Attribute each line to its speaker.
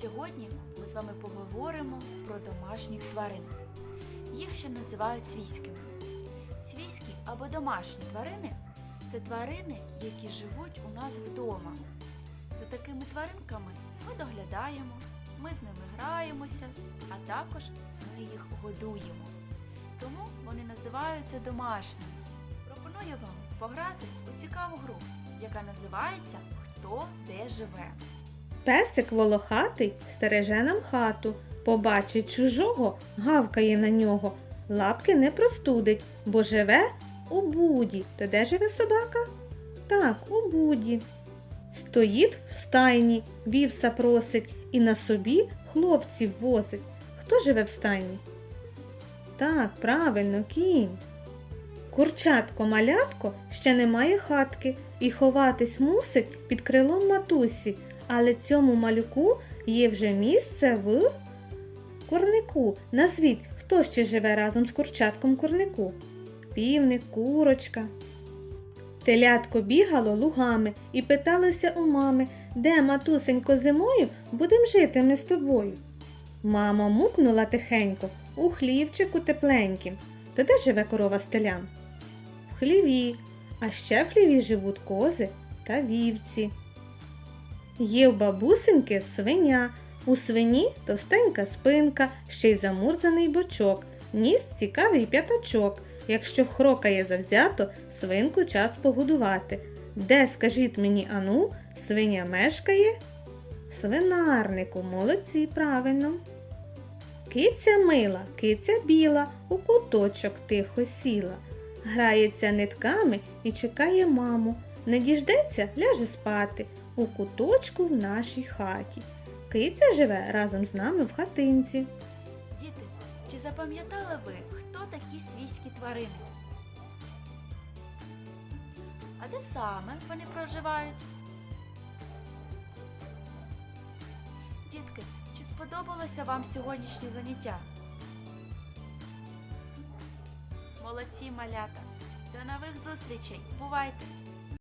Speaker 1: Сьогодні ми з вами поговоримо про домашніх тварин. Їх ще називають свійськими. Свійські або домашні тварини це тварини, які живуть у нас вдома. За такими тваринками ми доглядаємо, ми з ними граємося, а також ми їх годуємо. Тому вони називаються домашніми. Пропоную вам пограти у цікаву гру, яка називається Хто де живе.
Speaker 2: Песик волохатий стереже нам хату. Побачить чужого, гавкає на нього. Лапки не простудить, бо живе у буді. То де живе собака? Так, у буді. Стоїть в стайні, вівса просить і на собі хлопців возить. Хто живе в стайні? Так, правильно, кінь. Курчатко малятко ще не має хатки і ховатись мусить під крилом матусі, але цьому малюку є вже місце в курнику. Назвіть, хто ще живе разом з курчатком курнику? Півник, курочка. Телятко бігало лугами і питалося у мами, де, матусенько, зимою будем жити ми з тобою. Мама мукнула тихенько у хлівчику тепленьким. То де живе корова стелян? В хліві, а ще в хліві живуть кози та вівці. Є в бабусеньки свиня. У свині товстенька спинка, ще й замурзаний бочок, ніс цікавий п'ятачок. Якщо хрокає завзято, свинку час погодувати. Де, скажіть мені, ану, свиня мешкає? Свинарнику, молодці, правильно. Киця мила, киця біла, у куточок тихо сіла. Грається нитками і чекає маму. Не діждеться, ляже спати у куточку в нашій хаті. Киця живе разом з нами в хатинці.
Speaker 1: Діти, чи запам'ятали ви, хто такі свійські тварини? А де саме вони проживають? Дітки, чи сподобалося вам сьогоднішнє заняття? Молодці малята! До нових зустрічей! Бувайте!